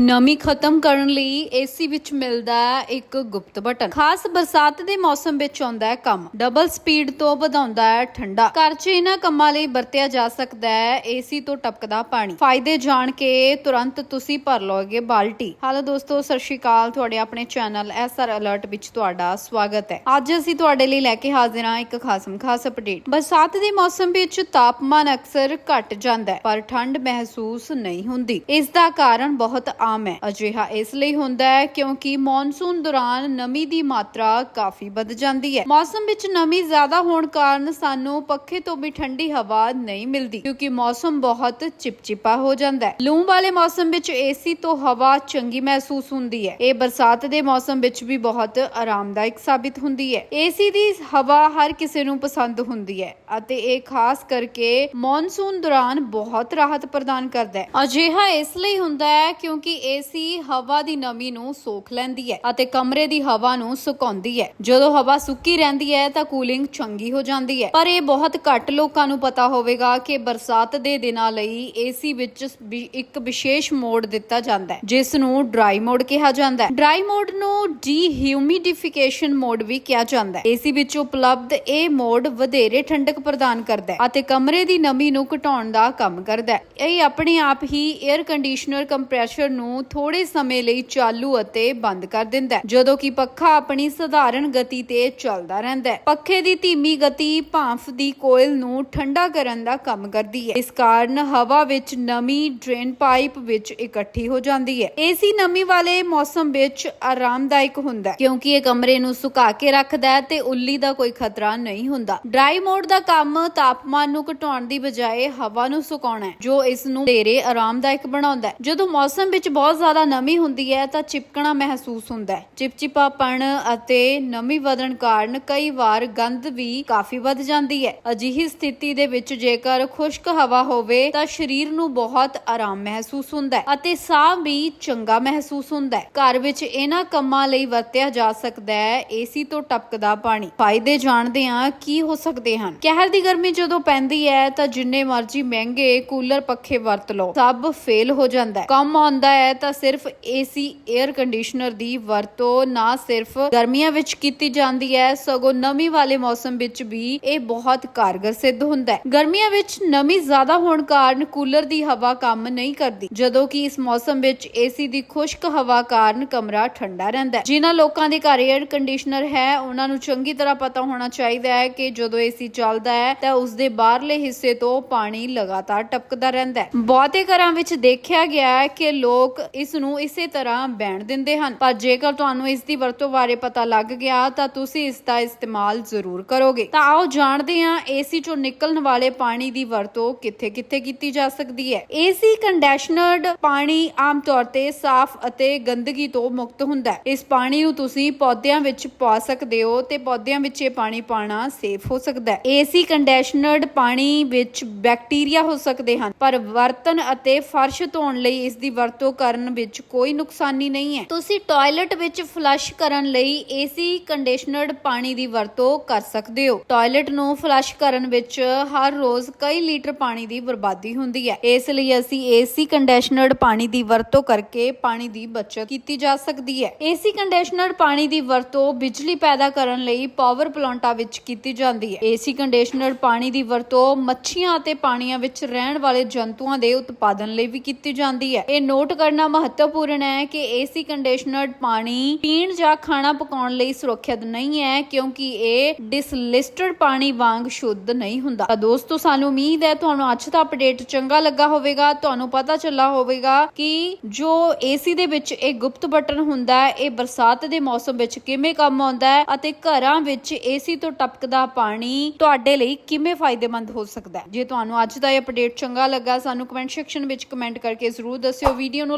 ਨਮੀ ਖਤਮ ਕਰਨ ਲਈ ਏਸੀ ਵਿੱਚ ਮਿਲਦਾ ਹੈ ਇੱਕ ਗੁਪਤ ਬਟਨ। ਖਾਸ ਬਰਸਾਤ ਦੇ ਮੌਸਮ ਵਿੱਚ ਆਉਂਦਾ ਹੈ ਕੰਮ। ਡਬਲ ਸਪੀਡ ਤੋਂ ਵਧਾਉਂਦਾ ਹੈ ਠੰਡਾ। ਘਰ 'ਚ ਇਹਨਾਂ ਕੰਮਾਂ ਲਈ ਵਰਤਿਆ ਜਾ ਸਕਦਾ ਹੈ ਏਸੀ ਤੋਂ ਟਪਕਦਾ ਪਾਣੀ। ਫਾਇਦੇ ਜਾਣ ਕੇ ਤੁਰੰਤ ਤੁਸੀਂ ਭਰ ਲਓਗੇ ਬਾਲਟੀ। ਹਾਲੋ ਦੋਸਤੋ, ਸਤਿ ਸ਼੍ਰੀ ਅਕਾਲ। ਤੁਹਾਡੇ ਆਪਣੇ ਚੈਨਲ ਐਸਆਰ ਅਲਰਟ ਵਿੱਚ ਤੁਹਾਡਾ ਸਵਾਗਤ ਹੈ। ਅੱਜ ਅਸੀਂ ਤੁਹਾਡੇ ਲਈ ਲੈ ਕੇ ਹਾਜ਼ਰ ਹਾਂ ਇੱਕ ਖਾਸਮ ਖਾਸ ਅਪਡੇਟ ਬਰਸਾਤ ਦੇ ਮੌਸਮ ਵਿੱਚ ਤਾਪਮਾਨ ਅਕਸਰ ਘਟ ਜਾਂਦਾ ਹੈ, ਪਰ ਠੰਡ ਮਹਿਸੂਸ ਨਹੀਂ ਹੁੰਦੀ। ਇਸ ਦਾ ਕਾਰਨ ਬਹੁਤ ਆਮ ਹੈ। ਅਜਿਹਾ ਇਸ ਲਈ ਹੁੰਦਾ ਹੈ ਕਿਉਂਕਿ ਮੌਨਸੂਨ ਦੌਰਾਨ ਨਮੀ ਦੀ ਮਾਤਰਾ ਕਾਫੀ ਵੱਧ ਜਾਂਦੀ ਹੈ। ਮੌਸਮ ਵਿੱਚ ਨਮੀ ਜ਼ਿਆਦਾ ਹੋਣ ਕਾਰਨ ਸਾਨੂੰ ਪੱਖੇ ਤੋਂ ਵੀ ਠੰਡੀ ਹਵਾ ਨਹੀਂ ਮਿਲਦੀ, ਕਿਉਂਕਿ ਮੌਸਮ ਬਹੁਤ ਚਿਪਚਿਪਾ ਹੋ ਜਾਂਦਾ ਹੈ। ਲੂ ਵਾਲੇ ਮੌਸਮ ਵਿੱਚ ਏਸੀ ਤੋਂ ਹਵਾ ਚੰਗੀ ਮਹਿਸੂਸ ਹੁੰਦੀ ਹੈ। ਇਹ ਬਰਸਾਤ ਦੇ ਮੌਸਮ ਵਿੱਚ ਵੀ ਬਹੁਤ ਆਰਾਮਦਾਇਕ ਸਾਬਿਤ ਹੁੰਦੀ ਹੈ। ਏਸੀ ਦੀ ਹਵਾ ਹਰ ਕਿਸੇ ਨੂੰ ਪਸੰਦ ਹੁੰਦੀ ਹੈ ਅਤੇ ਇਹ ਖਾਸ ਕਰਕੇ ਮੌਨਸੂਨ ਦੌਰਾਨ ਬਹੁਤ ਰਾਹਤ ਪ੍ਰਦਾਨ ਕਰਦਾ ਹੈ। ਅਜਿਹਾ ਇਸ ਲਈ ਹੁੰਦਾ ਹੈ ਕਿਉਂਕਿ ਏਸੀ ਹਵਾ ਦੀ ਨਮੀ ਨੂੰ ਸੋਖ ਲੈਂਦੀ ਹੈ ਅਤੇ ਕਮਰੇ ਦੀ ਹਵਾ ਨੂੰ ਸੁਕਾਉਂਦੀ ਹੈ। ਜਦੋਂ ਹਵਾ ਸੁੱਕੀ ਰਹਿੰਦੀ ਹੈ ਤਾਂ ਕੂਲਿੰਗ ਚੰਗੀ ਹੋ ਜਾਂਦੀ ਹੈ। ਪਰ ਇਹ ਬਹੁਤ ਘੱਟ ਲੋਕਾਂ ਨੂੰ ਪਤਾ ਹੋਵੇਗਾ ਕਿ ਬਰਸਾਤ ਦੇ ਦਿਨਾਂ ਲਈ ਏਸੀ ਵਿੱਚ ਇੱਕ ਵਿਸ਼ੇਸ਼ ਮੋਡ ਦਿੱਤਾ ਜਾਂਦਾ ਹੈ, ਜਿਸ ਨੂੰ ਡਰਾਈ ਮੋਡ ਕਿਹਾ ਜਾਂਦਾ ਹੈ। ਡਰਾਈ ਮੋਡ ਨੂੰ ਡੀਹਿਊਮਿਡੀਫਿਕੇਸ਼ਨ ਮੋਡ ਵੀ ਕਿਹਾ ਜਾਂਦਾ ਹੈ। ਏਸੀ ਵਿੱਚ ਉਪਲਬਧ ਇਹ ਮੋਡ ਵਧੇਰੇ ਠੰਡਕ ਪ੍ਰਦਾਨ ਕਰਦਾ ਹੈ ਅਤੇ ਕਮਰੇ ਦੀ ਨਮੀ ਨੂੰ ਘਟਾਉਣ ਦਾ ਕੰਮ ਕਰਦਾ ਹੈ। ਇਹ ਆਪਣੇ ਆਪ ਹੀ 에ਅਰ ਕੰਡੀਸ਼ਨਰ ਕੰਪਰੈਸ਼ਰ ਨੂੰ ਥੋੜੇ ਸਮੇਂ ਲਈ ਚਾਲੂ ਅਤੇ ਬੰਦ ਕਰ ਦਿੰਦਾ ਹੈ, ਜਦੋਂ ਕਿ ਪੱਖਾ ਆਪਣੀ ਸਧਾਰਨ ਗਤੀ ਤੇ ਚੱਲਦਾ ਰਹਿੰਦਾ ਹੈ। ਪੱਖੇ ਦੀ ਧੀਮੀ ਗਤੀ ਭਾਂਫ ਦੀ ਕੋਇਲ ਨੂੰ ਠੰਡਾ ਕਰਨ ਦਾ ਕੰਮ ਕਰਦੀ ਹੈ। ਇਸ ਕਾਰਨ ਹਵਾ ਵਿੱਚ ਨਮੀ ਡਰੇਨ ਪਾਈਪ ਵਿੱਚ ਇਕੱਠੀ ਹੋ ਜਾਂਦੀ ਹੈ। ਏਸੀ ਨਮੀ ਵਾਲੇ ਮੌਸਮ ਵਿੱਚ ਆਰਾਮਦਾਇਕ ਹੁੰਦਾ ਹੈ, ਕਿਉਂਕਿ ਇਹ ਕਮਰੇ ਨੂੰ ਸੁਕਾ ਕੇ ਰੱਖਦਾ ਹੈ ਤੇ ਉੱਲੀ ਦਾ ਕੋਈ ਖਤਰਾ ਨਹੀਂ ਹੁੰਦਾ। ਡਰਾਈ ਮੋਡ ਦਾ ਕੰਮ ਤਾਪਮਾਨ ਨੂੰ ਘਟਾਉਣ ਦੀ ਬਜਾਏ ਹਵਾ ਨੂੰ ਸੁਕਾਉਣਾ ਹੈ, ਜੋ ਇਸ ਨੂੰ ਢੇਰੇ ਆਰਾਮਦਾਇਕ ਬਣਾਉਂਦਾ ਹੈ। ਜਦੋਂ ਮੌਸਮ ਵਿੱਚ ਬਹੁਤ ਜ਼ਿਆਦਾ ਨਮੀ ਹੁੰਦੀ ਹੈ ਤਾਂ ਚਿਪਕਣਾ ਮਹਿਸੂਸ ਹੁੰਦਾ ਹੈ। ਚਿਪਚਿਪਾਪਣ ਅਤੇ ਨਮੀ ਵਧਣ ਕਾਰਨ ਕਈ ਵਾਰ ਗੰਧ ਵੀ ਕਾਫੀ ਵੱਧ ਜਾਂਦੀ ਹੈ। ਅਜਿਹੀ ਸਥਿਤੀ ਦੇ ਵਿੱਚ ਜੇਕਰ ਖੁਸ਼ਕ ਹਵਾ ਹੋਵੇ ਤਾਂ ਸਰੀਰ ਨੂੰ ਬਹੁਤ ਆਰਾਮ ਮਹਿਸੂਸ ਹੁੰਦਾ ਹੈ ਅਤੇ ਸਾਹ ਵੀ ਚੰਗਾ ਮਹਿਸੂਸ ਹੁੰਦਾ ਹੈ। ਘਰ ਵਿੱਚ ਇਹਨਾਂ ਕੰਮਾਂ ਲਈ ਵਰਤਿਆ ਜਾ ਸਕਦਾ ਹੈ। ਏਸੀ ਤੋਂ ਟਪਕਦਾ ਪਾਣੀ। ਫਾਇਦੇ ਜਾਣਦੇ ਹਾਂ ਕੀ ਹੋ ਸਕਦੇ ਹਨ। ਕਹਿਰ ਦੀ ਗਰਮੀ ਜਦੋਂ ਪੈਂਦੀ ਹੈ ਤਾਂ ਜਿੰਨੇ ਮਰਜ਼ੀ ਮਹਿੰਗੇ ਕੂਲਰ ਪੱਖੇ ਵਰਤ ਲਓ। ਸਭ ਫੇਲ ਹੋ ਜਾਂਦਾ ਹੈ। ਕੰਮ ਆਉਂਦਾ ਹੈ ਤਾਂ ਸਿਰਫ ਏਸੀ 에ਅਰ ਕੰਡੀਸ਼ਨਰ ਦੀ ਵਰਤੋਂ ਨਾ ਸਿਰਫ ਗਰਮੀਆਂ ਵਿੱਚ ਕੀਤੀ ਜਾਂਦੀ ਹੈ, ਸਗੋਂ ਨਮੀ ਵਾਲੇ ਮੌਸਮ ਵਿੱਚ ਵੀ ਇਹ ਬਹੁਤ ਕਾਰਗਰ ਸਿੱਧ ਹੁੰਦਾ ਹੈ। ਗਰਮੀਆਂ ਵਿੱਚ ਨਮੀ ਜ਼ਿਆਦਾ ਹੋਣ ਕਾਰਨ ਕੂਲਰ ਦੀ ਹਵਾ ਕੰਮ ਨਹੀਂ ਕਰਦੀ, ਜਦੋਂ ਕਿ ਇਸ ਮੌਸਮ ਵਿੱਚ ਏਸੀ ਦੀ ਖੁਸ਼ਕ ਹਵਾ ਕਾਰਨ ਕਮਰਾ ਠੰਡਾ ਰਹਿੰਦਾ ਹੈ। ਜਿਨ੍ਹਾਂ ਲੋਕਾਂ ਦੇ ਘਰ 에ਅਰ ਕੰਡੀਸ਼ਨਰ ਹੈ, ਉਹਨਾਂ ਨੂੰ ਚੰਗੀ ਤਰ੍ਹਾਂ ਪਤਾ ਹੋਣਾ ਚਾਹੀਦਾ ਹੈ ਕਿ ਜਦੋਂ ਏਸੀ ਚੱਲਦਾ ਹੈ, ਤਾਂ ਉਸ ਦੇ ਬਾਹਰਲੇ ਹਿੱਸੇ ਤੋਂ ਪਾਣੀ ਲਗਾਤਾਰ ਟਪਕਦਾ ਰਹਿੰਦਾ ਹੈ। ਬਹੁਤੇ ਘਰਾਂ ਵਿੱਚ ਦੇਖਿਆ ਗਿਆ ਹੈ ਕਿ ਲੋਕ ਇਸ ਨੂੰ ਇਸੇ ਤਰ੍ਹਾਂ ਬੈਣ ਦਿੰਦੇ ਹਨ। ਪਰ ਜੇਕਰ ਤੁਹਾਨੂੰ ਇਸ ਦੀ ਵਰਤੋਂ ਬਾਰੇ ਪਤਾ ਲੱਗ ਗਿਆ, ਤਾਂ ਤੁਸੀਂ ਇਸ ਦਾ ਇਸਤੇਮਾਲ ਜ਼ਰੂਰ ਕਰੋਗੇ। ਤਾਂ ਆਓ ਜਾਣਦੇ ਹਾਂ, ਏਸੀ ਚੋਂ ਨਿਕਲਣ ਵਾਲੇ ਪਾਣੀ ਦੀ ਵਰਤੋਂ ਕਿੱਥੇ-ਕਿੱਥੇ ਕੀਤੀ ਜਾ ਸਕਦੀ ਹੈ। ਏਸੀ ਕੰਡੀਸ਼ਨਰਡ ਪਾਣੀ ਆਮ ਤੌਰ ਤੇ ਸਾਫ਼ ਅਤੇ ਗੰਦਗੀ ਤੋਂ ਮੁਕਤ ਹੁੰਦਾ ਹੈ। ਇਸ ਪਾਣੀ ਨੂੰ ਤੁਸੀਂ ਪੌਦਿਆਂ ਵਿੱਚ ਪਾ ਸਕਦੇ ਹੋ ਤੇ ਪੌਦਿਆਂ ਵਿੱਚ ਇਹ ਪਾਣੀ ਪਾਣਾ ਸੇਫ ਹੋ ਸਕਦਾ ਹੈ। ਏਸੀ ਕੰਡੀਸ਼ਨਰਡ ਪਾਣੀ ਵਿੱਚ ਬੈਕਟੀਰੀਆ ਹੋ ਸਕਦੇ ਹਨ, ਪਰ ਬਰਤਨ ਅਤੇ ਫਰਸ਼ ਧੋਣ ਲਈ ਇਸ ਦੀ ਵਰਤੋਂ ਕਰਨ ਵਿੱਚ ਕੋਈ ਨੁਕਸਾਨੀ ਨਹੀਂ ਹੈ। ਤੁਸੀਂ ਟਾਇਲਟ ਵਿੱਚ ਫਲਸ਼ ਕਰਨ ਲਈ ਏਸੀ ਕੰਡੀਸ਼ਨਰਡ ਪਾਣੀ ਦੀ ਵਰਤੋਂ ਕਰ ਸਕਦੇ ਹੋ। ਟਾਇਲਟ ਨੂੰ ਫਲਸ਼ ਕਰਨ ਵਿੱਚ ਹਰ ਰੋਜ਼ ਕਈ ਲੀਟਰ ਪਾਣੀ ਦੀ ਬਰਬਾਦੀ ਹੁੰਦੀ ਹੈ। ਇਸ ਲਈ ਅਸੀਂ ਏਸੀ ਕੰਡੀਸ਼ਨਰਡ ਪਾਣੀ ਦੀ ਵਰਤੋਂ ਕਰਕੇ ਪਾਣੀ ਦੀ ਬਚਤ ਕੀਤੀ ਜਾ ਸਕਦੀ ਹੈ। ਏਸੀ ਕੰਡੀਸ਼ਨਰਡ ਪਾਣੀ ਦੀ ਵਰਤੋਂ ਬਿਜਲੀ ਪੈਦਾ ਕਰਨ ਲਈ ਪਾਵਰ ਪਲਾਂਟਾਂ ਵਿੱਚ ਕੀਤੀ ਜਾਂਦੀ ਹੈ। ਏਸੀ ਕੰਡੀਸ਼ਨਰਡ ਪਾਣੀ ਦੀ ਵਰਤੋਂ ਮੱਛੀਆਂ ਅਤੇ ਪਾਣੀਆਂ ਵਿੱਚ ਰਹਿਣ ਵਾਲੇ ਜੰਤੂਆਂ ਦੇ ਉਤਪਾਦਨ ਲਈ ਵੀ ਕੀਤੀ ਜਾਂਦੀ ਹੈ। ਇਹ ਨੋਟ ਕਰਨਾ ਮਹੱਤਵਪੂਰਨ ਹੈ ਕਿ ਏਸੀ ਕੰਡੀਸ਼ਨਰਡ ਪਾਣੀ ਪੀਣ ਜਾਂ ਖਾਣਾ ਪਕਾਉਣ ਲਈ ਸੁਰੱਖਿਅਤ ਨਹੀਂ ਹੈ, ਕਿਉਂਕਿ ਇਹ ਡਿਸਲਿਸਟਡ ਪਾਣੀ ਵਾਂਗ ਸ਼ੁੱਧ ਨਹੀਂ ਹੁੰਦਾ। ਤਾਂ ਦੋਸਤੋ, ਸਾਨੂੰ ਉਮੀਦ ਹੈ ਤੁਹਾਨੂੰ ਅੱਜ ਦਾ ਅਪਡੇਟ ਚੰਗਾ ਲੱਗਾ ਹੋਵੇਗਾ। ਤੁਹਾਨੂੰ ਪਤਾ ਚੱਲਾ ਹੋਵੇਗਾ ਕਿ ਜੋ ਏਸੀ ਦੇ ਵਿੱਚ ਇਹ ਗੁਪਤ ਬਟਨ ਹੁੰਦਾ ਹੈ, ਇਹ ਬਰਸਾਤ ਦੇ ਮੌਸਮ ਵਿੱਚ ਕਿਵੇਂ ਕੰਮ ਆਉਂਦਾ ਹੈ ਅਤੇ ਘਰਾਂ ਵਿੱਚ ਏਸੀ ਤੋਂ ਟਪਕਦਾ ਪਾਣੀ ਤੁਹਾਡੇ ਲਈ ਕਿਵੇਂ ਫਾਇਦੇਮੰਦ ਹੋ ਸਕਦਾ ਹੈ। ਜੇ ਤੁਹਾਨੂੰ ਅੱਜ ਦਾ ਇਹ ਅਪਡੇਟ ਚੰਗਾ ਲੱਗਾ, ਸਾਨੂੰ ਕਮੈਂਟ ਸੈਕਸ਼ਨ ਵਿੱਚ ਕਮੈਂਟ ਕਰਕੇ ਜ਼ਰੂਰ ਦੱਸਿਓ। ਵੀਡੀਓ ਨੂੰ